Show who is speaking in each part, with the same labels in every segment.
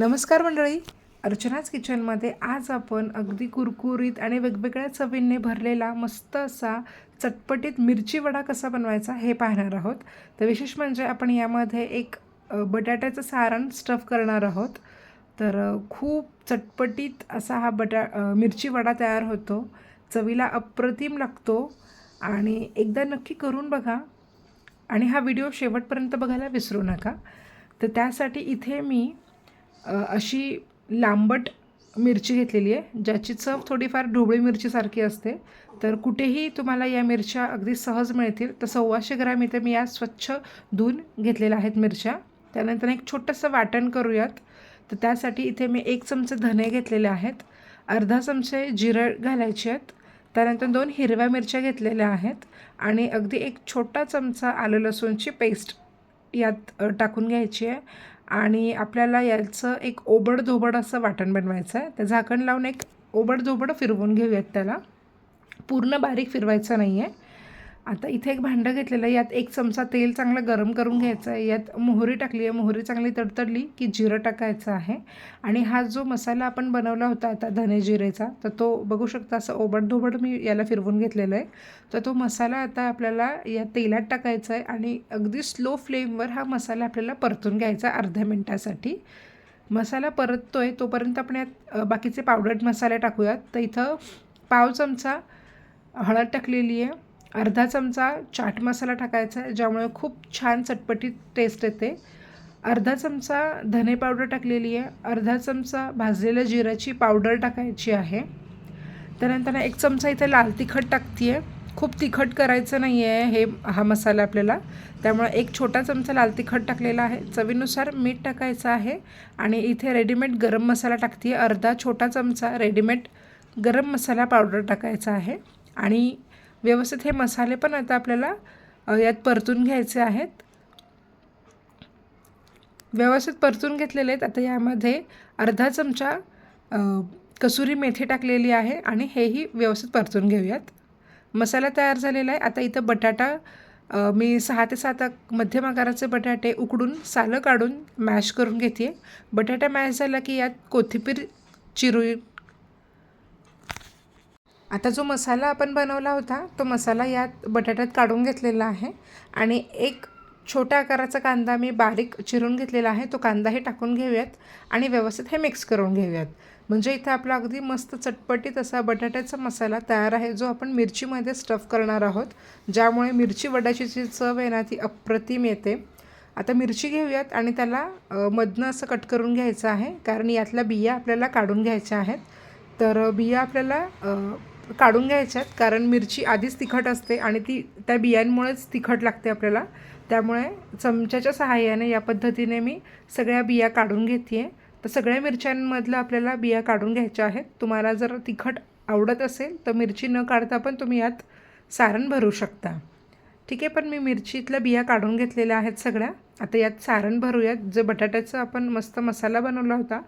Speaker 1: नमस्कार मंडळी. अर्चनाच किचनमध्ये आज आपण अगदी कुरकुरीत आणि वेगवेगळ्या चवींनी भरलेला मस्त असा चटपटीत मिरची वडा कसा बनवायचा हे पाहणार आहोत. तर विशेष म्हणजे आपण यामध्ये एक बटाट्याचं सारण स्टफ करणार आहोत. तर खूप चटपटीत असा हा बटा मिरची वडा तयार होतो. चवीला अप्रतिम लागतो आणि एकदा नक्की करून बघा आणि हा व्हिडिओ शेवटपर्यंत बघायला विसरू नका. तर त्यासाठी इथे मी अशी लांबट मिरची घेतलेली आहे ज्याची चव थोडीफार ढोबळी मिरचीसारखी असते. तर कुठेही तुम्हाला या मिरच्या अगदी सहज मिळतील. तर सव्वाशे ग्रॅम इथे मी या स्वच्छ धुवून घेतलेल्या आहेत मिरच्या. त्यानंतर एक छोटंसं वाटण करूयात. तर त्यासाठी इथे मी एक चमचे धने घेतलेले आहेत. अर्धा चमचे जिरं घालायचे आहेत. त्यानंतर दोन हिरव्या मिरच्या घेतलेल्या आहेत. आणि अगदी एक छोटा चमचा आलं लसूणची पेस्ट यात टाकून घ्यायची आहे. आणि आपल्याला याचं एक ओबडधोबड असं वाटण बनवायचं आहे. तर झाकण लावून एक ओबडधोबड फिरवून घेऊयात त्याला. पूर्ण बारीक फिरवायचं नाही आहे आता इथे एक भांडं घेतलेलं आहे. यात एक चमचा तेल चांगलं गरम करून घ्यायचं आहे. यात मोहरी टाकली आहे. मोहरी चांगली तडतडली की जिरं टाकायचं आहे. आणि हा जो मसाला आपण बनवला होता आता धने जिरेचा तर तो बघू शकता असं ओबडधोबड मी याला फिरवून घेतलेलं आहे. तर तो मसाला आता आपल्याला या तेलात टाकायचा आहे आणि अगदी स्लो फ्लेमवर हा मसाला आपल्याला परतून घ्यायचा अर्ध्या मिनटासाठी. मसाला परततो आहे तोपर्यंत आपण यात बाकीचे पावडर मसाले टाकूयात. तर इथं पाव चमचा हळद टाकलेली आहे. अर्धा चमचा चाट मसाला टाकायचा आहे ज्यामुळे खूप छान चटपटीत टेस्ट येते. अर्धा चमचा धने पावडर टाकलेली आहे अर्धा चमचा भाजलेल्या जिऱ्याची पावडर टाकायची आहे. त्यानंतर एक चमचा इथे लाल तिखट टाकते आहे खूप तिखट करायचं नाही आहे हे हा मसाला आपल्याला. त्यामुळे एक छोटा चमचा लाल तिखट टाकलेला आहे. चवीनुसार मीठ टाकायचं आहे आणि इथे रेडीमेड गरम मसाला टाकते आहे अर्धा छोटा चमचा रेडीमेड गरम मसाला पावडर टाकायचा आहे. आणि व्यवस्थित हे मसाले पण आता आपल्याला यात परतून घ्यायचे आहेत. व्यवस्थित परतून घेतलेले आहेत. आता यामध्ये अर्धा चमचा कसुरी मेथी टाकलेली आहे आणि हेही व्यवस्थित परतून घेऊयात. मसाला तयार झालेला आहे. आता इथं बटाटा मी सहा ते सात आक- मध्यम आकाराचे बटाटे उकडून सालं काढून मॅश करून घेते बटाटा मॅश झाला की यात कोथिंबीर चिरू आता जो मसाला आपण बनवला होता तो मसाला यात बटाट्यात काढून घेतलेला आहे आणि एक छोट्या आकाराचा कांदा मी बारीक चिरून घेतलेला आहे तो कांदाही टाकून घेऊयात आणि व्यवस्थित हे मिक्स करून घेऊयात. म्हणजे इथे आपला अगदी मस्त चटपटीत असा बटाट्याचा मसाला तयार आहे जो आपण मिरचीमध्ये स्टफ करणार आहोत ज्यामुळे मिरची वड्याची जी चव आहे ना ती अप्रतिम येते. आता मिरची घेऊयात आणि त्याला मधनं असं कट करून घ्यायचं आहे कारण यातल्या बिया आपल्याला काढून घ्यायच्या आहेत. तर बिया आपल्याला काढून घ्यायच्यात कारण मिरची आधीच तिखट असते आणि ती त्या बियांमुळेच तिखट लागते आपल्याला. त्यामुळे चमच्याच्या सहाय्याने या पद्धतीने मी सगळ्या बिया काढून घेते आहे तर सगळ्या मिरच्यांमधलं आपल्याला बिया काढून घ्यायच्या आहेत. तुम्हाला जर तिखट आवडत असेल तर मिरची न काढता पण तुम्ही यात सारण भरू शकता. ठीक आहे पण मी मिरचीतल्या बिया काढून घेतलेल्या आहेत सगळ्या. आता यात सारण भरूयात. जे बटाट्याचा आपण मस्त मसाला बनवला होता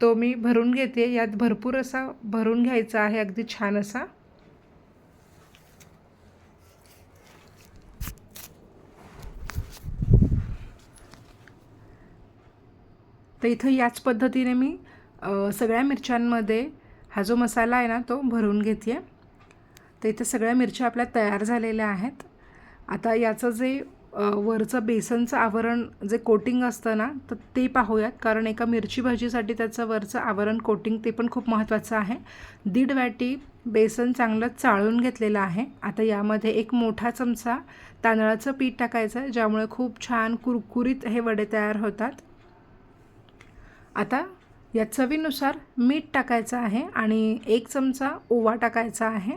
Speaker 1: तो मी भरून घेते. यात भरपूर असा भरून घ्यायचा आहे. अगदी छान असा. तर इथं याच पद्धतीने मी सगळ्या मिरच्यांमध्ये हा जो मसाला आहे ना तो भरून घेते. तर इथं सगळ्या मिरच्या आपल्या तयार झालेल्या आहेत. आता याचं जे वरचं बेसनचं आवरण जे कोटिंग असतं ना तर ते पाहूयात. कारण एका मिरची भाजीसाठी त्याचं वरचं आवरण कोटिंग ते पण खूप महत्त्वाचं आहे. दीड वाटी बेसन चांगलं चाळून घेतलेलं आहे. आता यामध्ये एक मोठा चमचा तांदळाचं पीठ टाकायचं आहे ज्यामुळे खूप छान कुरकुरीत हे वडे तयार होतात. आता या चवीनुसार मीठ टाकायचं आहे आणि एक चमचा ओवा टाकायचा आहे.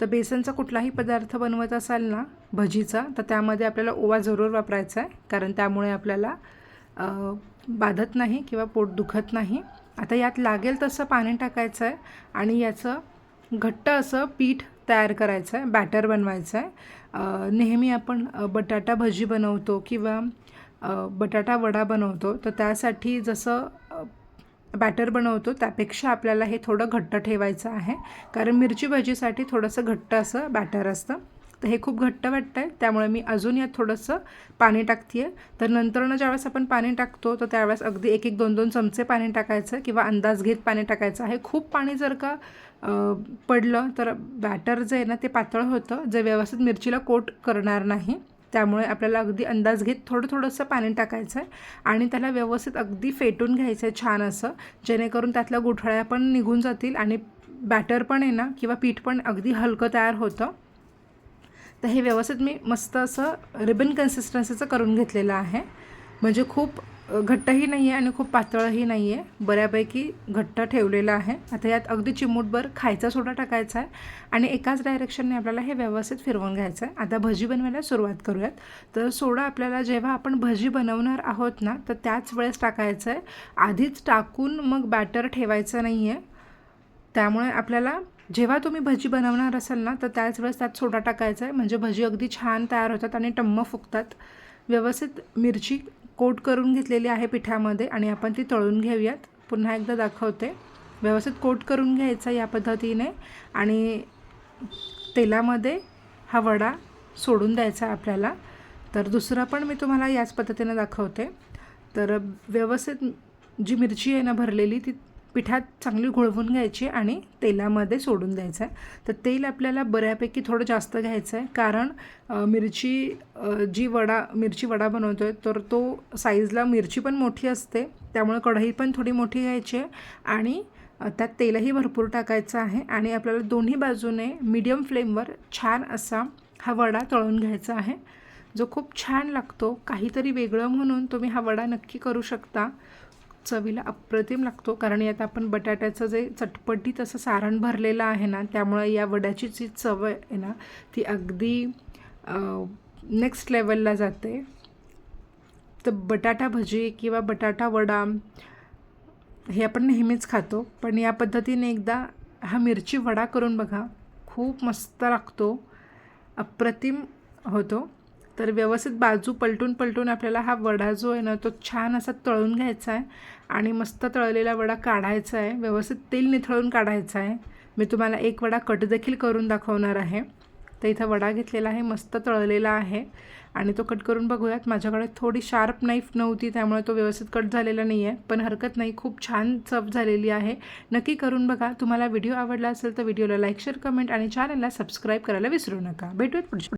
Speaker 1: तर बेसनचा कुठलाही पदार्थ बनवत असाल ना भजीचा तर त्यामध्ये आपल्याला ओवा जरूर वापरायचा आहे कारण त्यामुळे आपल्याला बाधत नाही किंवा पोट दुखत नाही. आता यात लागेल तसं पाणी टाकायचं आहे आणि याचं घट्ट असं पीठ तयार करायचं आहे बॅटर बनवायचं आहे. नेहमी आपण बटाटा भजी बनवतो किंवा बटाटा वडा बनवतो तर त्यासाठी जसं बॅटर बनवतो त्यापेक्षा आपल्याला हे थोडं घट्ट ठेवायचं आहे कारण मिरची भजीसाठी थोडंसं घट्ट असं बॅटर असतं. तर हे खूप घट्ट वाटतं आहे त्यामुळे मी अजून यात थोडंसं पाणी टाकते आहे तर नंतरनं ज्यावेळेस आपण पाणी टाकतो तर त्यावेळेस अगदी एक एक दोन दोन चमचे पाणी टाकायचं किंवा अंदाज घेत पाणी टाकायचं. आहे खूप पाणी जर का पडलं तर बॅटर जे आहे ना ते पातळ होतं. जे व्यवस्थित मिरचीला कोट करणार नाही. त्यामुळे आपल्याला अगदी अंदाज घेत थोडं थोडंसं पाणी टाकायचं आहे आणि त्याला व्यवस्थित अगदी फेटून घ्यायचं आहे छान असं. जेणेकरून त्यातल्या गुठळ्या पण निघून जातील आणि बॅटर पण आहे ना किंवा पीठ पण अगदी हलकं तयार होतं. तर हे व्यवस्थित मी मस्त असं रिबन कन्सिस्टन्सीचं करून घेतलेलं आहे. म्हणजे खूप घट्टही नाही आहे आणि खूप पातळही नाही आहे बऱ्यापैकी घट्ट ठेवलेलं आहे. आता यात अगदी चिमूटभर खायचा सोडा टाकायचा आहे आणि एकाच डायरेक्शनने आपल्याला हे व्यवस्थित फिरवून घ्यायचं आहे. आता भजी बनवायला सुरुवात करूयात. तर सोडा आपल्याला जेव्हा आपण भजी बनवणार आहोत ना तर त्याच वेळेस टाकायचं आहे. आधीच टाकून मग बॅटर ठेवायचं नाही आहे त्यामुळे आपल्याला जेव्हा तुम्ही भजी बनवणार असाल ना तर त्याच वेळेस त्यात सोडा टाकायचा आहे. म्हणजे भजी अगदी छान तयार होतात आणि टम्म फुगतात व्यवस्थित मिरची कोट करून घेतलेली आहे पिठामध्ये आणि आपण ती तळून घेऊयात. पुन्हा एकदा दाखवते. व्यवस्थित कोट करून घ्यायचा या पद्धतीने आणि तेलामध्ये हा वडा सोडून द्यायचा आपल्याला. तर दुसरा पण मी तुम्हाला याच पद्धतीने दाखवते. तर व्यवस्थित जी मिरची आहे ना भरलेली ती पिठात चांगली घोळवून घ्यायची आणि तेलामध्ये सोडून द्यायचं आहे. तर तेल आपल्याला बऱ्यापैकी थोडं जास्त घ्यायचं आहे. कारण मिरची जी वडा मिरची वडा बनवतो आहे तर तो साईजला मिरची पण मोठी असते. त्यामुळे कढई पण थोडी मोठी घ्यायची आहे. आणि त्यात तेलही भरपूर टाकायचं आहे. आणि आपल्याला दोन्ही बाजूने मीडियम फ्लेमवर छान असा हा वडा तळून घ्यायचा आहे. जो खूप छान लागतो. काहीतरी वेगळं म्हणून तुम्ही हा वडा नक्की करू शकता. चवीला अप्रतिम लागतो. कारण यात आपण बटाट्याचं जे चटपटीत असं सारण भरलेलं आहे ना त्यामुळे या वड्याची जी चव आहे ना ती अगदी नेक्स्ट लेवलला जाते. तर बटाटा भजी किंवा बटाटा वडा हे आपण नेहमीच खातो. पण या पद्धतीने एकदा हा मिरची वडा करून बघा खूप मस्त लागतो. अप्रतिम होतो. तर व्यवस्थित बाजू पलटून पलटून आपल्याला हा वडा जो आहे ना तो छान असा तळून घ्यायचा आहे आणि मस्त तळलेला वडा काढायचा आहे. व्यवस्थित तेल निथळून काढायचा आहे. मी तुम्हाला एक वडा कट देखील करून दाखवणार आहे. तर इथं वडा घेतलेला आहे मस्त तळलेला आहे आणि तो कट करून बघूयात. माझ्याकडे थोडी शार्प नाईफ नव्हती त्यामुळे तो व्यवस्थित कट झालेला नाही आहे. पण हरकत नाही खूप छान चव झालेली आहे. नक्की करून बघा. तुम्हाला व्हिडिओ आवडला असेल तर व्हिडिओला लाईक शेअर कमेंट आणि चॅनलला सबस्क्राईब करायला विसरू नका. भेटूयात पुढच्या